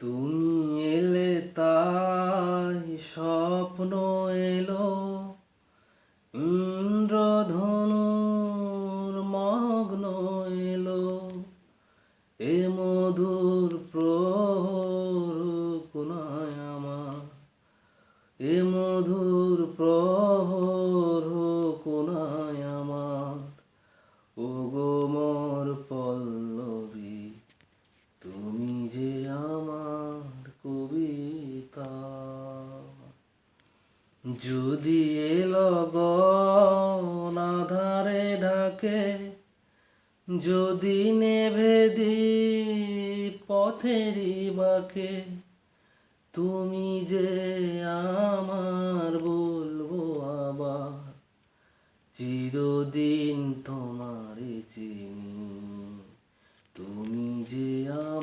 তুমি এলে তাই স্বপ্ন এলো। ইন্দ্রধনুর মগ্ন এলো। এ মধুর প্রহর আমার। এ মধুর প্রহর আমার। ও গো মোর পল্লবী তুমি যে আমার কবিতা যদি এলগন আধারে ঢাকে, যদি নেভে দীপ পথেরই বাকে, তুমি যে আমার বলব আবার, চিরদিন তোমারে চিনি। তুমি যে আমার